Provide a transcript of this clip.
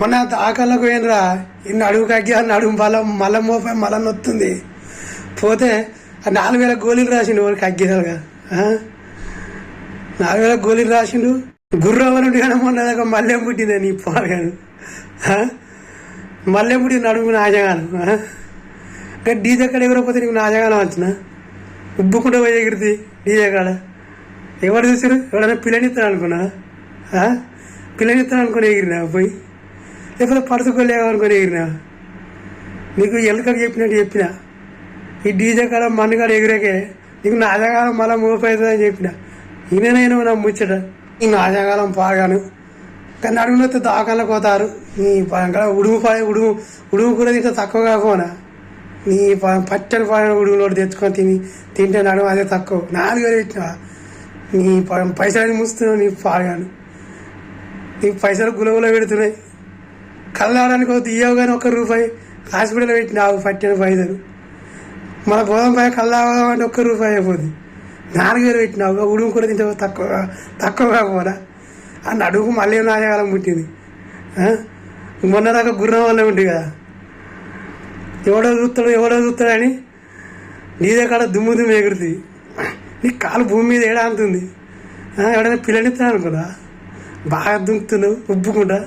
మొన్న ఆకళ్ళకు పోయినరా? ఇన్ని అడుగు కగ్గి అన్న అడుగు మళ్ళా మళ్ళా మోపై మళ్ళా నొత్తుంది. పోతే ఆ నాలుగు వేల గోళీలు రాసిండు వాడికి అగ్గిదాలుగా నాలుగు వేల గోళీలు రాసిండు. గుర్రవనుడు కానీ మొన్న దాకా మల్లెం పుట్టింది నీ పాడగాను మల్లెం పుట్టింది నడుము నాజగాను ఇంకా డీజే కాడ ఎవరైపోతే నీకు నాజగానం వచ్చిన ఉబ్బుకుంటూ పోయి ఎగిరిది డీజే కాడ. ఎవరు చూసారు ఎవడన్నా పిల్లనిస్తాను అనుకున్నా ఆ? పిల్లనిస్తాను అనుకుని ఎగిరినా పోయి. లేకపోతే పడుతుకోలేవు ఎగిరినా నీకు ఎలుకకు చెప్పినట్టు చెప్పిన. ఈ డీజే కాడ మన్ను కాడ ఎగిరేకే నీకు నాజకాలం మళ్ళీ మోపవుతుందని చెప్పిన. ఈయనైనా నా ముచ్చట. ఈ నాజాగాలం పాగాను. కానీ అడుగునొస్తే దాకాలకు పోతారు. నీ ప- ఉడుము పాయ ఉడుము ఉడుము కూడా ఇంకా తక్కువ కాకపోనా? నీ ప- పచ్చని పాడిన ఉడుగులో తెచ్చుకొని తిని తింటే నడుము అదే తక్కువ. నాలుగు వేలు ఇచ్చిన నీ ప- పైసలు ముస్తున్నావు నీ పాగాను. నీ పైసలు గులగుల పెడుతున్నాయి. కళ్ళాడానికి ఒక తీయవు కానీ ఒక్క రూపాయి. హాస్పిటల్ పెట్టినావు పట్టిన పైసలు మన బోధం పై కళ్ళావాలంటే ఒక్క రూపాయి అయిపోతుంది నాలుగు వేలు పెట్టినావు ఉడుము కూడా తింటే తక్కువ తక్కువ కాకపోరా ఆ అడుగు మళ్ళీ నాయకాలం పుట్టింది. మొన్న దాకా గుర్రం వల్ల ఉంటుంది కదా. ఎవడో చూస్తాడు ఎవడో చూస్తాడని నీదే కాడ దుమ్ము దుమ్ము ఎగురుతుంది. నీ కాలు భూమి మీద ఏడా అంతుంది ఎవడైనా పిల్లనిస్తాను అనుకున్నా బాగా దుంకుతున్నావు ఉబ్బుకుంటా?